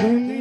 धन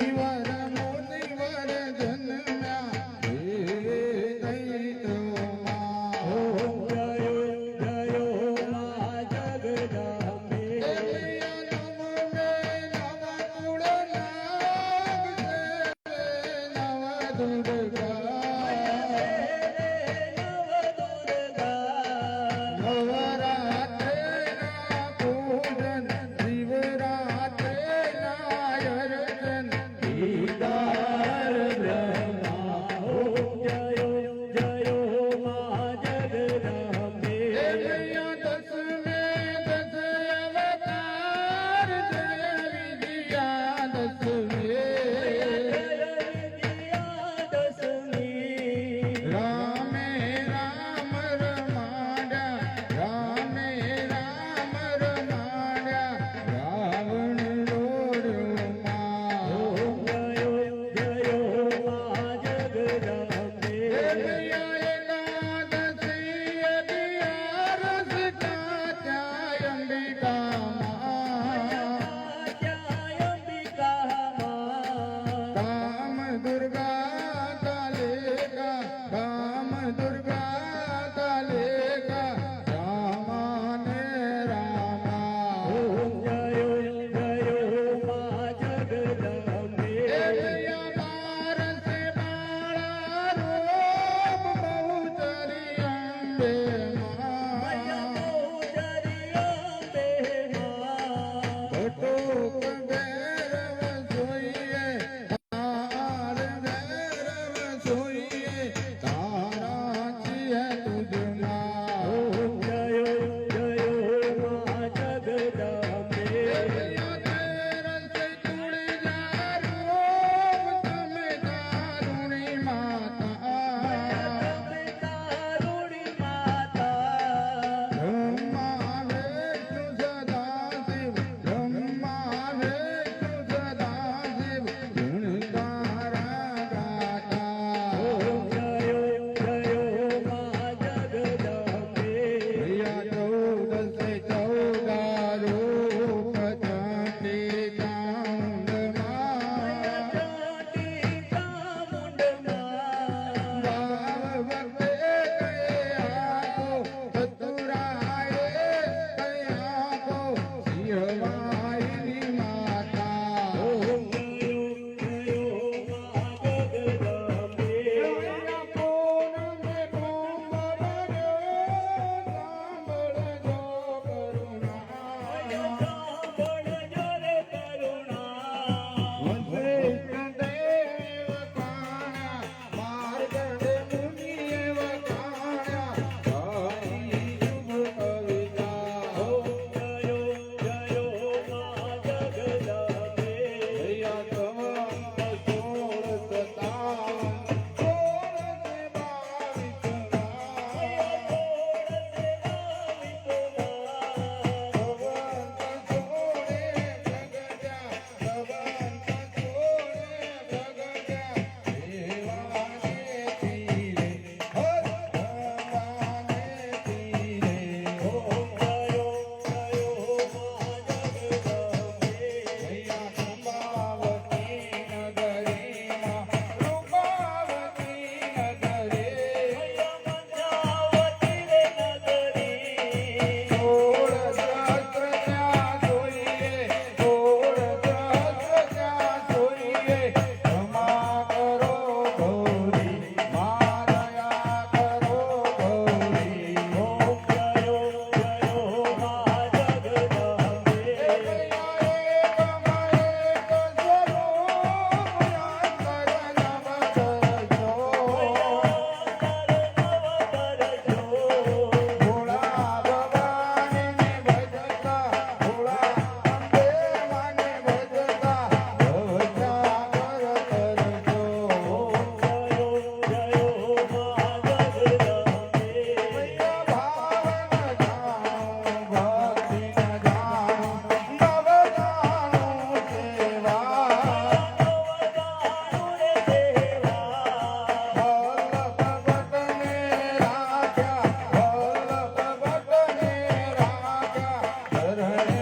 राधा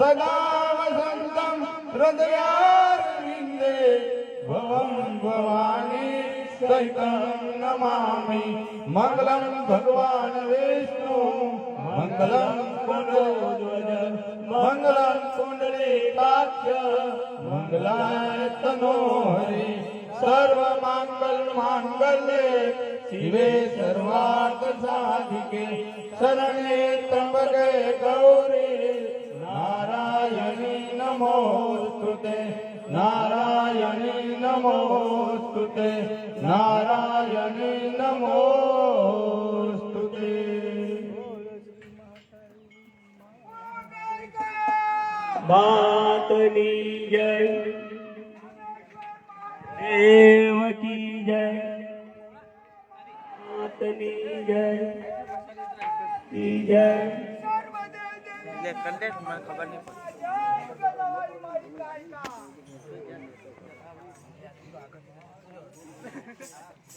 सदा वसन्तं हृदयारविन्दे भवं भवानी सहितं नमामि मङ्गलं भगवान् विष्णु मङ्गलं कुण्डोध्वज मङ्गलं कुण्डलीकाक्ष मङ्गलाय तनोहरि सर्वमाङ्गल्यमाङ्गल्ये शिवे सर्वार्थसाधिके शरणे त्र्यम्बके गौरी नारायणी नमोऽस्तु ते नारायणी नमोऽस्तु ते नारायणी नमोऽस्तु ते માતની જય દેવ કી જય માતની જય કી જય లేకుంటే మనకు ఖబర్ నీ